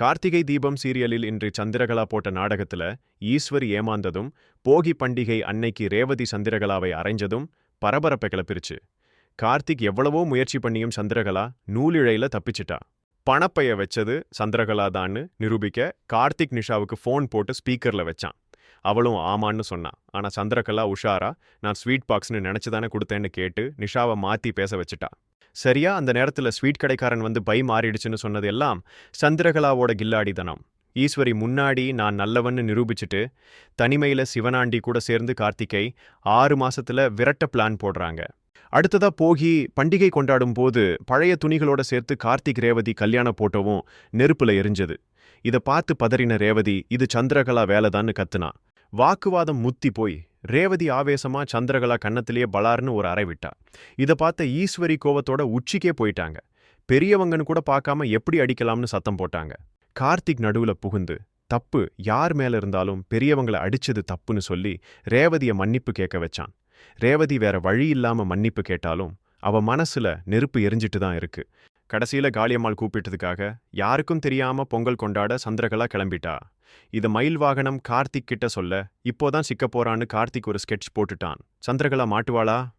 கார்த்திகை தீபம் சீரியலில் இன்று சந்திரகலா போட்ட நாடகத்துல ஈஸ்வரி ஏமாந்ததும் போகி பண்டிகை அன்னைக்கு ரேவதி சந்திரகலாவை அரைஞ்சதும் பரபரப்பை கிளப்பிருச்சு. கார்த்திக் எவ்வளவோ முயற்சி பண்ணியும் சந்திரகலா நூலிழையில தப்பிச்சிட்டா. பணப்பைய வச்சது சந்திரகலா தான்னு நிரூபிக்க கார்த்திக் நிஷாவுக்கு ஃபோன் போட்டு ஸ்பீக்கர்ல வச்சான். அவளும் ஆமான்னு சொன்னான் ஆனா சந்திரகலா உஷாரா நான் ஸ்வீட் பாக்ஸ்னு நினைச்சுதானே கொடுத்தேன்னு கேட்டு நிஷாவை மாத்தி பேச வச்சுட்டா. சரியா? அந்த நேரத்துல ஸ்வீட் கடைக்காரன் வந்து பை மாறிடுச்சுன்னு சொன்னது எல்லாம் சந்திரகலாவோட கில்லாடிதனம் ஈஸ்வரி முன்னாடி நான் நல்லவன்னு நிரூபிச்சுட்டு தனிமையில சிவனாண்டி கூட சேர்ந்து கார்த்திகை ஆறு மாசத்துல விரட்ட பிளான் போடுறாங்க. அடுத்ததா போகி பண்டிகை கொண்டாடும் போது பழைய துணிகளோட சேர்த்து கார்த்திக் ரேவதி கல்யாண போட்டோவும் நெருப்புல எரிஞ்சது. இத பார்த்து பதறின ரேவதி இது சந்திரகலா வேலைதான்னு கத்துனா. வாக்குவாதம் முத்தி போய் ரேவதி ஆவேசமா சந்திரகலா கன்னத்திலேயே பலார்னு ஒரு அறை விட்டா. இத பார்த்த ஈஸ்வரி கோவத்தோட உச்சிக்கே போயிட்டாங்க. பெரியவங்கன்னு கூட பார்க்காம எப்படி அடிக்கலாம்னு சத்தம் போட்டாங்க. கார்த்திக் நடுவுல புகுந்து தப்பு யார் மேல இருந்தாலும் பெரியவங்கள அடிச்சது தப்புன்னு சொல்லி ரேவதிய மன்னிப்பு கேட்க வச்சான். ரேவதி வேற வழி இல்லாம மன்னிப்பு கேட்டாலும் அவ மனசுல நெருப்பு எரிஞ்சிட்டு தான் இருக்கு. கடைசியில் காளியம்மாள் கூப்பிட்டதுக்காக யாருக்கும் தெரியாம பொங்கல் கொண்டாட சந்திரகலா கிளம்பிட்டா. இது மயில் வாகனம் கார்த்திக் கிட்ட சொல்ல இப்போதான் சிக்க போறான்னு கார்த்திக் ஒரு ஸ்கெட்ச் போட்டுட்டான். சந்திரகலா மாட்டுவாளா?